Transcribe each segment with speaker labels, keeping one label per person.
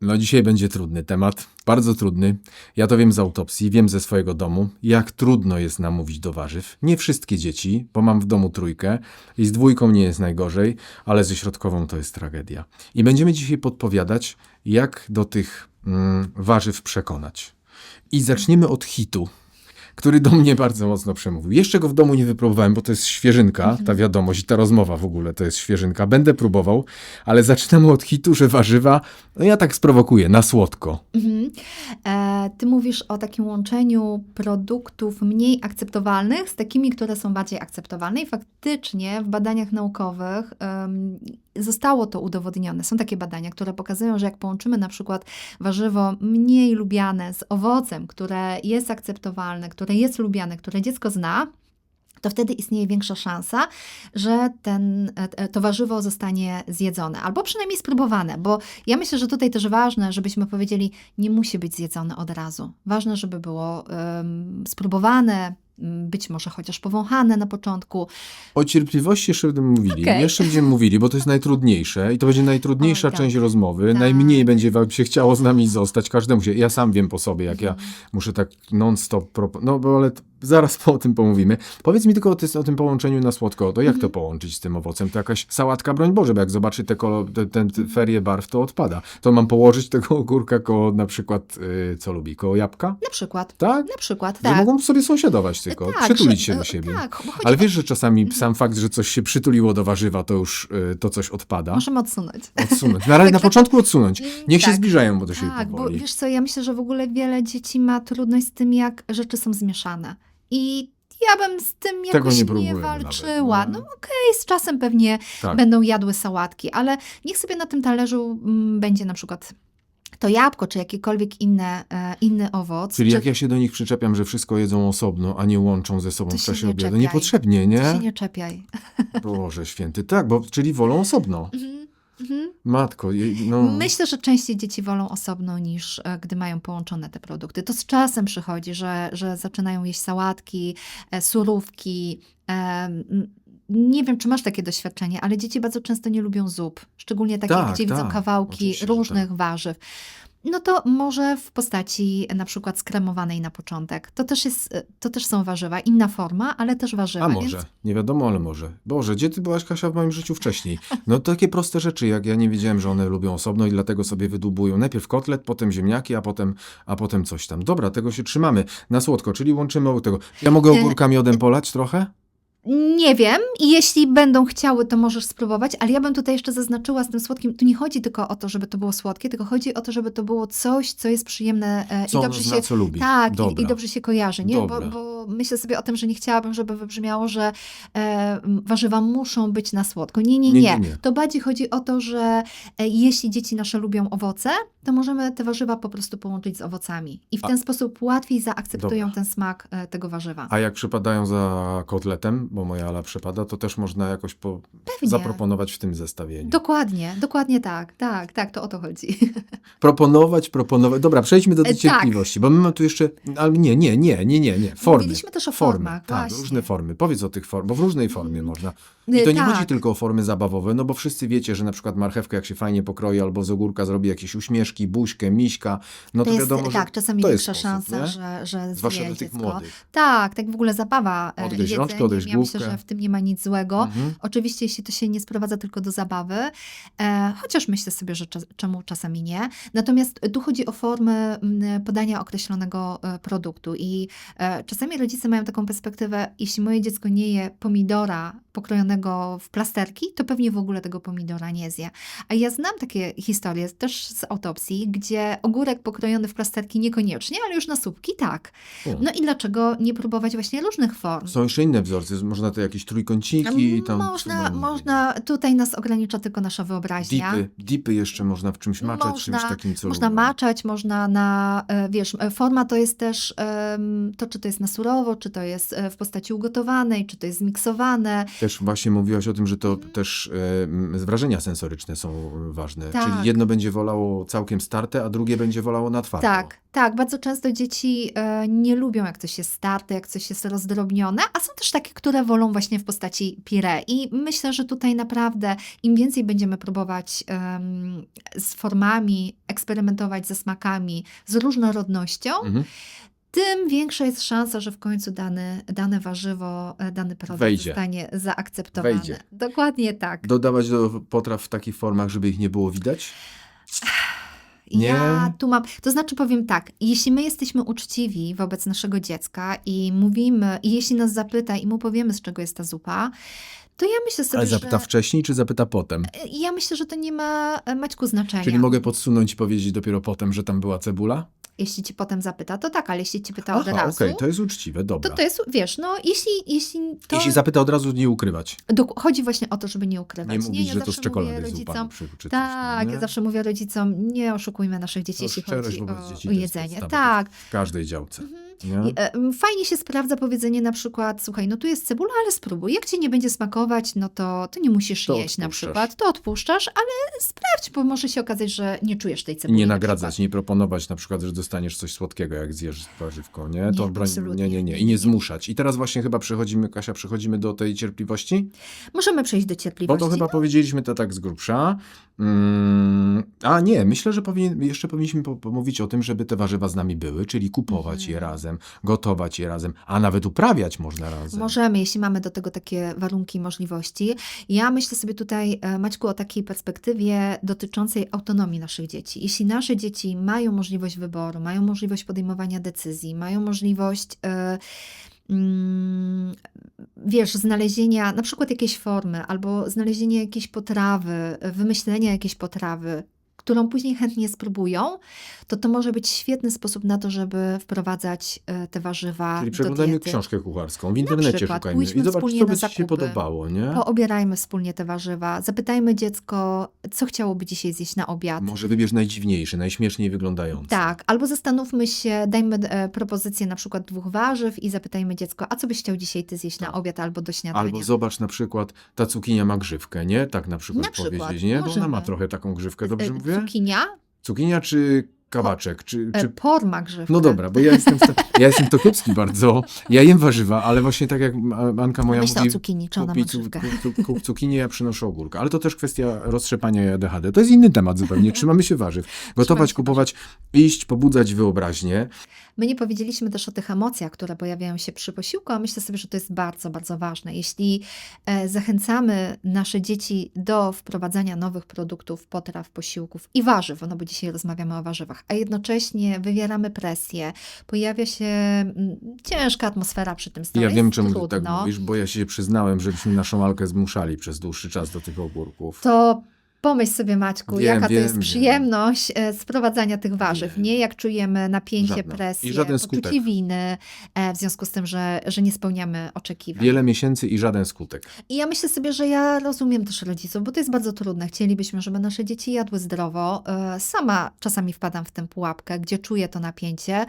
Speaker 1: No dzisiaj będzie trudny temat, bardzo trudny. Ja to wiem z autopsji, wiem ze swojego domu, jak trudno jest namówić do warzyw. Nie wszystkie dzieci, bo mam w domu trójkę i z dwójką nie jest najgorzej, ale ze środkową to jest tragedia. I będziemy dzisiaj podpowiadać, jak do tych mm, warzyw przekonać. I zaczniemy od hitu, który do mnie bardzo mocno przemówił. Jeszcze go w domu nie wypróbowałem, bo to jest świeżynka, ta wiadomość i ta rozmowa w ogóle to jest świeżynka. Będę próbował, ale zaczynamy od hitu, że warzywa, no ja tak sprowokuję, na słodko.
Speaker 2: Mhm. E, ty mówisz o takim łączeniu produktów mniej akceptowalnych z takimi, które są bardziej akceptowalne i faktycznie w badaniach naukowych zostało to udowodnione. Są takie badania, które pokazują, że jak połączymy na przykład warzywo mniej lubiane z owocem, które jest akceptowalne, które jest lubiane, które dziecko zna, to wtedy istnieje większa szansa, że ten, e, to warzywo zostanie zjedzone, albo przynajmniej spróbowane, bo ja myślę, że tutaj też ważne, żebyśmy powiedzieli, nie musi być zjedzone od razu. Ważne, żeby było em, spróbowane, być może chociaż powąchane na początku.
Speaker 1: O cierpliwości jeszcze będziemy mówili.
Speaker 2: Okej.
Speaker 1: Jeszcze będziemy mówili, bo to jest najtrudniejsze i to będzie najtrudniejsza
Speaker 2: Oj, tak.
Speaker 1: część rozmowy.
Speaker 2: Tak.
Speaker 1: Najmniej będzie wam się chciało z nami zostać. Każdemu się. Ja sam wiem po sobie, jak ja
Speaker 2: Mhm.
Speaker 1: muszę tak non-stop. No, bo ale zaraz po tym pomówimy. Powiedz mi tylko o, ty- o tym połączeniu na słodko. To jak
Speaker 2: Mhm.
Speaker 1: to połączyć z tym owocem? To jakaś sałatka, broń Boże, bo jak zobaczy te, te, te, te ferie barw, to odpada. To mam położyć tego ogórka koło na przykład, y, co lubi, koło jabłka?
Speaker 2: Na przykład.
Speaker 1: Tak?
Speaker 2: Na przykład,
Speaker 1: Że
Speaker 2: tak.
Speaker 1: mogą sobie sąsiadować tylko,
Speaker 2: Tak,
Speaker 1: przytulić
Speaker 2: że-
Speaker 1: się do siebie.
Speaker 2: Tak, bo
Speaker 1: Ale wiesz, że czasami sam fakt, że coś się przytuliło do warzywa, to już y, to coś odpada.
Speaker 2: Możemy odsunąć.
Speaker 1: Odsunąć. Na, na
Speaker 2: Tak, tak.
Speaker 1: początku odsunąć. Niech się
Speaker 2: Tak.
Speaker 1: zbliżają, bo to się
Speaker 2: Tak, bo
Speaker 1: powoli.
Speaker 2: wiesz co, ja myślę, że w ogóle wiele dzieci ma trudność z tym, jak rzeczy są zmieszane. I ja bym z tym
Speaker 1: Tego
Speaker 2: jakoś
Speaker 1: nie
Speaker 2: nie, walczyła.
Speaker 1: nawet,
Speaker 2: no
Speaker 1: no.
Speaker 2: okej, z czasem pewnie
Speaker 1: Tak.
Speaker 2: będą jadły sałatki, ale niech sobie na tym talerzu mm, będzie na przykład to jabłko, czy jakikolwiek inne, e, inny owoc.
Speaker 1: Czyli
Speaker 2: czy...
Speaker 1: jak ja się do nich przyczepiam, że wszystko jedzą osobno, a nie łączą ze sobą
Speaker 2: To
Speaker 1: w czasie
Speaker 2: nie
Speaker 1: obiadu.
Speaker 2: czepiaj.
Speaker 1: Niepotrzebnie,
Speaker 2: Ty
Speaker 1: nie?
Speaker 2: się nie czepiaj.
Speaker 1: Boże święty. Tak, bo czyli wolą osobno.
Speaker 2: Mhm, mhm.
Speaker 1: Matko, jej- no...
Speaker 2: Myślę, że częściej dzieci wolą osobno niż e, gdy mają połączone te produkty. To z czasem przychodzi, że, że zaczynają jeść sałatki, e, surówki. e, Nie wiem, czy masz takie doświadczenie, ale dzieci bardzo często nie lubią zup, szczególnie takie,
Speaker 1: Tak,
Speaker 2: gdzie widzą
Speaker 1: tak,
Speaker 2: kawałki
Speaker 1: oczywiście, że
Speaker 2: różnych warzyw. No to może w postaci na przykład skremowanej na początek. To też, jest, e, to też są warzywa, inna forma, ale też warzywa.
Speaker 1: A
Speaker 2: więc-
Speaker 1: może, nie wiadomo, ale może. Boże, gdzie ty byłaś, Kasia, w moim życiu wcześniej? No takie proste rzeczy, jak ja nie wiedziałem, że one lubią osobno i dlatego sobie wydubują najpierw kotlet, potem ziemniaki, a potem, a potem coś tam. Dobra, tego się trzymamy. Na słodko, czyli łączymy tego. Ja mogę
Speaker 2: E,
Speaker 1: ogórkami odem polać trochę?
Speaker 2: Nie wiem i jeśli będą chciały, to możesz spróbować, ale ja bym tutaj jeszcze zaznaczyła z tym słodkim, tu nie chodzi tylko o to, żeby to było słodkie, tylko chodzi o to, żeby to było coś, co jest przyjemne e,
Speaker 1: Co
Speaker 2: i dobrze
Speaker 1: zna,
Speaker 2: się...
Speaker 1: co lubi.
Speaker 2: Tak, i, i dobrze się kojarzy, nie? Bo, bo myślę sobie o tym, że nie chciałabym, żeby wybrzmiało, że e, warzywa muszą być na słodko. Nie, nie,
Speaker 1: Nie,
Speaker 2: nie.
Speaker 1: nie, nie.
Speaker 2: To bardziej chodzi o to, że e, jeśli dzieci nasze lubią owoce, to możemy te warzywa po prostu połączyć z owocami. I w
Speaker 1: A-
Speaker 2: ten sposób łatwiej zaakceptują
Speaker 1: Dobra.
Speaker 2: ten smak e, tego warzywa.
Speaker 1: A jak przypadają za kotletem, bo moja Ala przypada, to też można jakoś po... Zaproponować w tym zestawieniu.
Speaker 2: Dokładnie, dokładnie tak, tak, tak, to o to chodzi.
Speaker 1: Proponować, proponować. Dobra, przejdźmy do tej
Speaker 2: E, tak.
Speaker 1: cierpliwości, bo my mamy tu jeszcze. Ale nie, nie, nie, nie, nie, nie. Formy.
Speaker 2: Mówiliśmy też o
Speaker 1: formy.
Speaker 2: formach,
Speaker 1: Tak, różne formy. Powiedz o tych formach, bo w różnej formie
Speaker 2: Mhm.
Speaker 1: można. I to nie
Speaker 2: tak.
Speaker 1: chodzi tylko o formy zabawowe, no bo wszyscy wiecie, że na przykład marchewkę jak się fajnie pokroi albo z ogórka zrobi jakieś uśmieszki, buźkę, miśka, no to,
Speaker 2: to jest,
Speaker 1: wiadomo,
Speaker 2: tak,
Speaker 1: że
Speaker 2: czasami
Speaker 1: to jest
Speaker 2: większa
Speaker 1: sposób,
Speaker 2: szansa,
Speaker 1: nie?
Speaker 2: że, że
Speaker 1: Zwłaszcza do tych młodych.
Speaker 2: Tak, tak w ogóle zabawa, e,
Speaker 1: Odgryź rączkę,
Speaker 2: jedzeniem.
Speaker 1: odgryź
Speaker 2: Ja myślę,
Speaker 1: główkę.
Speaker 2: że w tym nie ma nic złego.
Speaker 1: Mhm.
Speaker 2: Oczywiście, jeśli to się nie sprowadza tylko do zabawy, e, chociaż myślę sobie, że czas, czemu czasami nie. Natomiast tu chodzi o formę m, podania określonego e, produktu i e, czasami rodzice mają taką perspektywę, jeśli moje dziecko nie je pomidora pokrojonego w plasterki, to pewnie w ogóle tego pomidora nie zje. A ja znam takie historie też z autopsji, gdzie ogórek pokrojony w plasterki niekoniecznie, ale już na słupki tak. No i dlaczego nie próbować właśnie różnych form?
Speaker 1: Są jeszcze inne wzorce, można te jakieś trójkąciki i tam.
Speaker 2: Można, można, tutaj nas ogranicza tylko nasza wyobraźnia.
Speaker 1: Dipy, dipy jeszcze można w czymś maczać,
Speaker 2: Można-
Speaker 1: czymś takim, co
Speaker 2: Można maczać, można na, e, wiesz, e, forma to jest też to, czy to jest na surowo, czy to jest e, w postaci ugotowanej, czy to jest zmiksowane.
Speaker 1: Też właśnie właśnie mówiłaś o tym, że to też e, wrażenia sensoryczne są ważne.
Speaker 2: Tak.
Speaker 1: Czyli jedno będzie wolało całkiem starte, a drugie będzie wolało na twardo.
Speaker 2: Tak, tak. Bardzo często dzieci e, nie lubią, jak coś jest starte, jak coś jest rozdrobnione, a są też takie, które wolą właśnie w postaci pire. I myślę, że tutaj naprawdę im więcej będziemy próbować em, z formami, eksperymentować ze smakami, z różnorodnością,
Speaker 1: Mhm.
Speaker 2: Tym większa jest szansa, że w końcu dane, dane warzywo, e, dany produkt
Speaker 1: Wejdzie.
Speaker 2: zostanie zaakceptowany.
Speaker 1: Wejdzie.
Speaker 2: Dokładnie tak.
Speaker 1: Dodawać do potraw w takich formach, żeby ich nie było widać? Nie?
Speaker 2: Ja tu mam, to znaczy powiem tak, jeśli my jesteśmy uczciwi wobec naszego dziecka i mówimy, i jeśli nas zapyta i mu powiemy, z czego jest ta zupa, to ja myślę sobie,
Speaker 1: Ale zapyta
Speaker 2: że...
Speaker 1: wcześniej, czy zapyta potem?
Speaker 2: Ja myślę, że to nie ma, e, Maćku, znaczenia.
Speaker 1: Czyli mogę podsunąć i powiedzieć dopiero potem, że tam była cebula?
Speaker 2: Jeśli ci potem zapyta, to tak, ale jeśli ci pyta od
Speaker 1: Aha,
Speaker 2: razu,
Speaker 1: okej, to jest uczciwe, dobra.
Speaker 2: to to jest, wiesz, no jeśli, jeśli to...
Speaker 1: Jeśli zapyta od razu, nie ukrywać.
Speaker 2: Dok- Chodzi właśnie o to, żeby nie ukrywać.
Speaker 1: Nie mówić,
Speaker 2: ja
Speaker 1: że to z czekolady
Speaker 2: rodzicom,
Speaker 1: coś
Speaker 2: Tak,
Speaker 1: tam,
Speaker 2: ja
Speaker 1: nie?
Speaker 2: zawsze mówię rodzicom, nie oszukujmy naszych dzieci,
Speaker 1: To
Speaker 2: jeśli
Speaker 1: szczerość
Speaker 2: chodzi o,
Speaker 1: dzieci
Speaker 2: o
Speaker 1: jest
Speaker 2: jedzenie. Tak.
Speaker 1: W każdej działce.
Speaker 2: I,
Speaker 1: Nie?
Speaker 2: e, Fajnie się sprawdza powiedzenie na przykład, słuchaj, no tu jest cebula, ale spróbuj. Jak ci nie będzie smakować, no to, to nie musisz
Speaker 1: To
Speaker 2: jeść na przykład. To odpuszczasz, ale sprawdź, bo może się okazać, że nie czujesz tej cebuli.
Speaker 1: nie
Speaker 2: na
Speaker 1: nagradzać, nie proponować na przykład, że dostaniesz coś słodkiego, jak zjesz warzywko, nie? To
Speaker 2: Nie,
Speaker 1: broń,
Speaker 2: absolutnie.
Speaker 1: nie, nie, nie. I nie zmuszać. I teraz właśnie chyba przechodzimy, Kasia, przechodzimy do tej cierpliwości?
Speaker 2: Możemy przejść do
Speaker 1: Bo
Speaker 2: cierpliwości.
Speaker 1: to chyba powiedzieliśmy to tak z grubsza. Mm, a nie, myślę, że powinien, jeszcze powinniśmy po- pomówić o tym, żeby te warzywa z nami były, czyli kupować
Speaker 2: Mhm.
Speaker 1: je razem, gotować je razem, a nawet uprawiać można razem.
Speaker 2: Możemy, jeśli mamy do tego takie warunki i możliwości. Ja myślę sobie tutaj, e, Maćku, o takiej perspektywie dotyczącej autonomii naszych dzieci. Jeśli nasze dzieci mają możliwość wyboru, mają możliwość podejmowania decyzji, mają możliwość. mm, Wiesz, znalezienia na przykład jakiejś formy, albo znalezienia jakiejś potrawy, wymyślenia jakiejś potrawy, którą później chętnie spróbują, to to może być świetny sposób na to, żeby wprowadzać e, te warzywa
Speaker 1: Czyli przeglądajmy książkę kucharską, w internecie
Speaker 2: przykład,
Speaker 1: szukajmy i zobacz,
Speaker 2: wspólnie
Speaker 1: co
Speaker 2: na
Speaker 1: by ci się podobało, nie?
Speaker 2: Poobierajmy wspólnie te warzywa. Zapytajmy dziecko, co chciałoby dzisiaj zjeść na obiad.
Speaker 1: Może wybierz najdziwniejszy, najśmieszniej wyglądający.
Speaker 2: Tak, albo zastanówmy się, dajmy e, propozycję na przykład dwóch warzyw i zapytajmy dziecko, a co byś chciał dzisiaj ty zjeść na
Speaker 1: Tak.
Speaker 2: obiad albo do śniadania.
Speaker 1: Albo zobacz na przykład, ta cukinia ma grzywkę, nie? Tak na przykład
Speaker 2: Na przykład,
Speaker 1: powiedzieć, nie? Bo ona ma trochę taką grzywkę, dobrze
Speaker 2: E,
Speaker 1: mówię?
Speaker 2: Cukinia,
Speaker 1: Cukinia czy kawaczek? Czy,
Speaker 2: e,
Speaker 1: czy...
Speaker 2: porma grzywka.
Speaker 1: No dobra, bo ja jestem, ja jestem bardzo, ja jem warzywa, ale właśnie tak jak Anka moja
Speaker 2: Myślę
Speaker 1: mówi,
Speaker 2: o cukinii, czy ona ma
Speaker 1: kupi cukinię, ja przynoszę ogórka. Ale to też kwestia roztrzepania i ADHD. To jest inny temat zupełnie. Trzymamy się warzyw. Gotować, kupować, iść, pobudzać wyobraźnię.
Speaker 2: My nie powiedzieliśmy też o tych emocjach, które pojawiają się przy posiłku, a myślę sobie, że to jest bardzo, bardzo ważne. Jeśli e, zachęcamy nasze dzieci do wprowadzania nowych produktów, potraw, posiłków i warzyw, no bo dzisiaj rozmawiamy o warzywach, a jednocześnie wywieramy presję, pojawia się mm, ciężka atmosfera przy tym stole.
Speaker 1: ja wiem, czemu ty
Speaker 2: trudno,
Speaker 1: tak mówisz, bo ja się przyznałem, żebyśmy naszą Alkę zmuszali przez dłuższy czas do tych ogórków.
Speaker 2: To pomyśl sobie, Maćku,
Speaker 1: Wiem,
Speaker 2: jaka to
Speaker 1: wiem,
Speaker 2: jest
Speaker 1: wiem.
Speaker 2: przyjemność e, sprowadzania tych warzyw. Nie jak czujemy napięcie,
Speaker 1: Żadna.
Speaker 2: presję,
Speaker 1: I
Speaker 2: poczucie
Speaker 1: skutek.
Speaker 2: winy e, w związku z tym, że, że nie spełniamy oczekiwań.
Speaker 1: Wiele miesięcy i żaden skutek.
Speaker 2: I ja myślę sobie, że ja rozumiem też rodziców, bo to jest bardzo trudne. Chcielibyśmy, żeby nasze dzieci jadły zdrowo. E, Sama czasami wpadam w tę pułapkę, gdzie czuję to napięcie,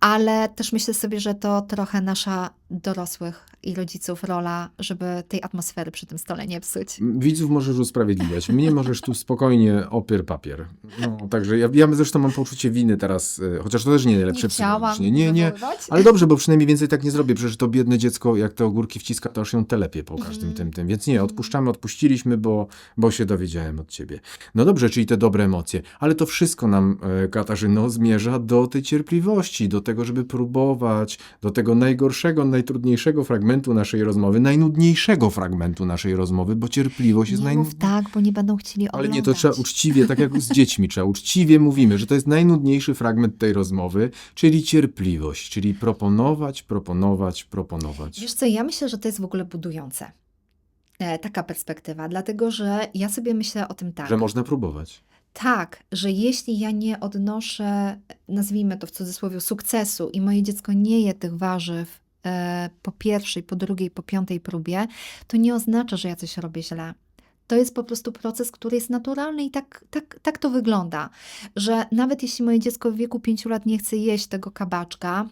Speaker 2: ale też myślę sobie, że to trochę nasza dorosłych i rodziców rola, żeby tej atmosfery przy tym stole nie psuć.
Speaker 1: Widzów możesz usprawiedliwiać. Mnie możesz tu spokojnie opier papier. No, także ja, ja zresztą mam poczucie winy teraz, y, chociaż to też nie najlepsze psychologicznie. Nie, nie. Ale dobrze, bo przynajmniej więcej tak nie zrobię. Przecież to biedne dziecko, jak te ogórki wciska, to aż ją telepie po każdym
Speaker 2: Mhm.
Speaker 1: tym, tym. Więc nie, odpuszczamy, odpuściliśmy, bo, bo się dowiedziałem od ciebie. No dobrze, czyli te dobre emocje. Ale to wszystko nam, e, Katarzyno, zmierza do tej cierpliwości, do tego, żeby próbować, do tego najgorszego, najtrudniejszego fragmentu naszej rozmowy, najnudniejszego fragmentu naszej rozmowy, bo cierpliwość jest
Speaker 2: Nie
Speaker 1: naj...
Speaker 2: mów tak, bo nie będą chcieli
Speaker 1: Ale
Speaker 2: oglądać.
Speaker 1: nie, to trzeba uczciwie, tak jak z dziećmi, trzeba uczciwie mówimy, że to jest najnudniejszy fragment tej rozmowy, czyli cierpliwość, czyli proponować, proponować, proponować.
Speaker 2: Wiesz co, ja myślę, że to jest w ogóle budujące. E, taka perspektywa, dlatego że ja sobie myślę o tym tak.
Speaker 1: Że można próbować.
Speaker 2: Tak, że jeśli ja nie odnoszę, nazwijmy to w cudzysłowie, sukcesu i moje dziecko nie je tych warzyw po pierwszej, po drugiej, po piątej próbie, to nie oznacza, że ja coś robię źle. To jest po prostu proces, który jest naturalny i tak, tak, tak to wygląda, że nawet jeśli moje dziecko w wieku pięciu lat nie chce jeść tego kabaczka,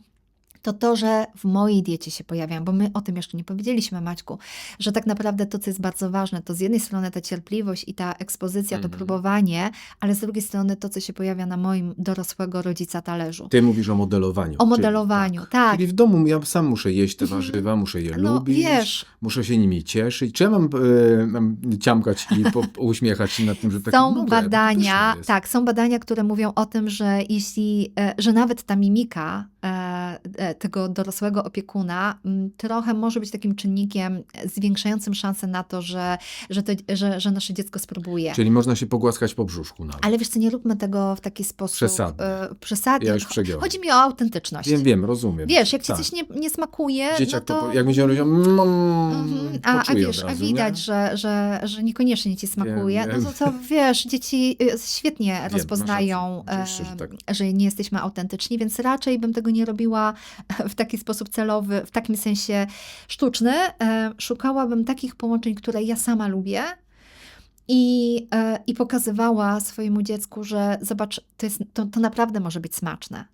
Speaker 2: to to, że w mojej diecie się pojawiają, bo my o tym jeszcze nie powiedzieliśmy, Maćku, że tak naprawdę to, co jest bardzo ważne, to z jednej strony ta cierpliwość i ta ekspozycja, to
Speaker 1: Mhm.
Speaker 2: próbowanie, ale z drugiej strony to, co się pojawia na moim dorosłego rodzica talerzu.
Speaker 1: Ty mówisz o modelowaniu.
Speaker 2: O modelowaniu,
Speaker 1: Czyli,
Speaker 2: tak.
Speaker 1: Czyli w domu ja sam muszę jeść te
Speaker 2: Mhm.
Speaker 1: warzywa, muszę je
Speaker 2: No
Speaker 1: lubić,
Speaker 2: wiesz,
Speaker 1: muszę się nimi cieszyć. Czy ja mam, e, mam ciamkać i po, uśmiechać się nad tym, że tak
Speaker 2: Są
Speaker 1: mogę,
Speaker 2: badania, tak, są badania, które mówią o tym, że jeśli, e, że nawet ta mimika e, tego dorosłego opiekuna m, trochę może być takim czynnikiem zwiększającym szanse na to, że, że, to, że, że nasze dziecko spróbuje.
Speaker 1: Czyli można się pogłaskać po brzuszku nawet.
Speaker 2: Ale wiesz co, nie róbmy tego w taki sposób
Speaker 1: Przesadny.
Speaker 2: e, przesadny.
Speaker 1: Ja już przegiąłem.
Speaker 2: Chodzi mi o autentyczność.
Speaker 1: Wiem, wiem, rozumiem.
Speaker 2: Wiesz, jak ci
Speaker 1: Tak.
Speaker 2: coś nie, nie smakuje,
Speaker 1: Dzieciak,
Speaker 2: no to...
Speaker 1: to... jak będzie robił, mm,
Speaker 2: Mhm. A, a wiesz,
Speaker 1: od
Speaker 2: a
Speaker 1: razu,
Speaker 2: widać,
Speaker 1: nie?
Speaker 2: że, że, że niekoniecznie ci smakuje,
Speaker 1: wiem.
Speaker 2: no to co, wiesz, dzieci y, świetnie
Speaker 1: masz
Speaker 2: rozpoznają,
Speaker 1: że tak.
Speaker 2: że nie jesteśmy autentyczni, więc raczej bym tego nie robiła w taki sposób celowy, w takim sensie sztuczny. E, Szukałabym takich połączeń, które ja sama lubię. I, e, I pokazywała swojemu dziecku, że zobacz, to, jest, to, to naprawdę może być smaczne.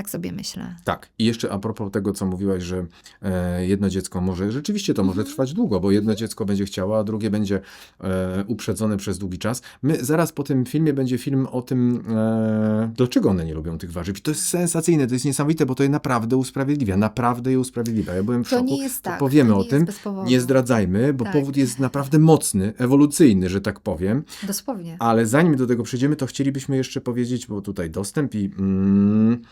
Speaker 2: Tak sobie myślę.
Speaker 1: Tak. I jeszcze a propos tego, co mówiłaś, że e, jedno dziecko może, rzeczywiście to może
Speaker 2: Mhm.
Speaker 1: trwać długo, bo jedno dziecko będzie chciało, a drugie będzie e, uprzedzone przez długi czas. My zaraz po tym filmie będzie film o tym, e, dlaczego one nie lubią tych warzyw. I to jest sensacyjne, to jest niesamowite, bo to je naprawdę usprawiedliwia. Naprawdę je usprawiedliwia. Ja byłem w
Speaker 2: To
Speaker 1: szoku.
Speaker 2: nie jest
Speaker 1: To
Speaker 2: tak.
Speaker 1: Powiemy
Speaker 2: to nie
Speaker 1: o tym. Nie zdradzajmy, bo
Speaker 2: Tak.
Speaker 1: powód jest naprawdę mocny, ewolucyjny, że tak powiem.
Speaker 2: Dosłownie.
Speaker 1: Ale zanim do tego przejdziemy, to chcielibyśmy jeszcze powiedzieć, bo tutaj dostęp i mm,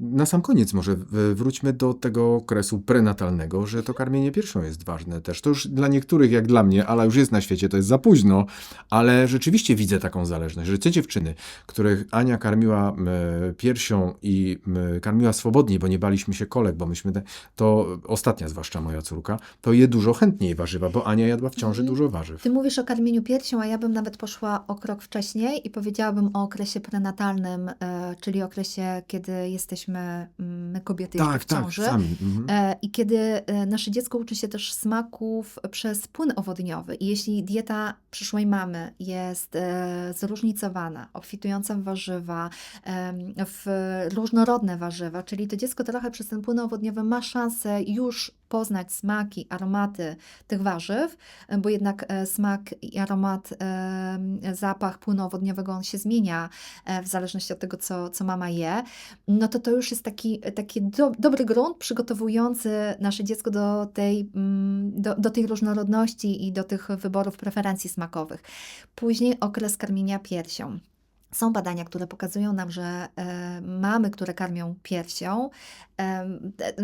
Speaker 1: na sam koniec może wróćmy do tego okresu prenatalnego, że to karmienie piersią jest ważne też. To już dla niektórych, jak dla mnie, ale już jest na świecie, to jest za późno, ale rzeczywiście widzę taką zależność, że te dziewczyny, których Ania karmiła m, piersią i karmiła swobodniej, bo nie baliśmy się kolek, bo myśmy, to ostatnia zwłaszcza moja córka, to je dużo chętniej warzywa, bo Ania jadła w ciąży
Speaker 2: Mhm.
Speaker 1: dużo warzyw.
Speaker 2: Ty mówisz o karmieniu piersią, a ja bym nawet poszła o krok wcześniej i powiedziałabym o okresie prenatalnym, e, czyli okresie, kiedy jesteśmy, mm, my kobiety
Speaker 1: Tak,
Speaker 2: w
Speaker 1: tak,
Speaker 2: ciąży.
Speaker 1: sami. Mhm.
Speaker 2: E, I kiedy e, nasze dziecko uczy się też smaków przez płyn owodniowy. I jeśli dieta przyszłej mamy jest e, zróżnicowana, obfitująca w warzywa, w różnorodne warzywa, czyli to dziecko trochę przez ten płyn owodniowy ma szansę już poznać smaki, aromaty tych warzyw, e, bo jednak e, smak i aromat, em, zapach płynu owodniowego, on się zmienia e, w zależności od tego, co, co mama je, no to to już jest taki, taki do, dobry grunt przygotowujący nasze dziecko do tej, mm, do, do tej różnorodności i do tych wyborów preferencji smakowych. Później okres karmienia piersią. Są badania, które pokazują nam, że e, mamy, które karmią piersią,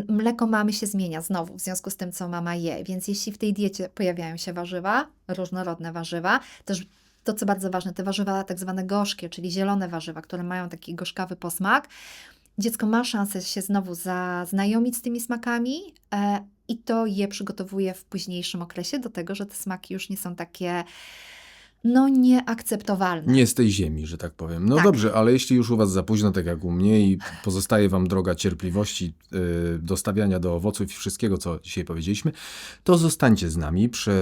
Speaker 2: mleko mamy się zmienia znowu w związku z tym, co mama je. Więc jeśli w tej diecie pojawiają się warzywa, różnorodne warzywa, też to, co bardzo ważne, te warzywa tak zwane gorzkie, czyli zielone warzywa, które mają taki gorzkawy posmak, dziecko ma szansę się znowu zaznajomić z tymi smakami e, i to je przygotowuje w późniejszym okresie do tego, że te smaki już nie są takie no nieakceptowalne.
Speaker 1: Nie z tej ziemi, że tak powiem. No
Speaker 2: Tak.
Speaker 1: dobrze, ale jeśli już u was za późno, tak jak u mnie i pozostaje wam droga cierpliwości, yy, dostawiania do owoców i wszystkiego, co dzisiaj powiedzieliśmy, to zostańcie z nami, prze...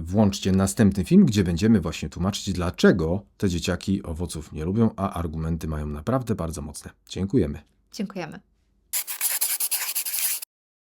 Speaker 1: włączcie następny film, gdzie będziemy właśnie tłumaczyć, dlaczego te dzieciaki owoców nie lubią, a argumenty mają naprawdę bardzo mocne. Dziękujemy.
Speaker 2: Dziękujemy.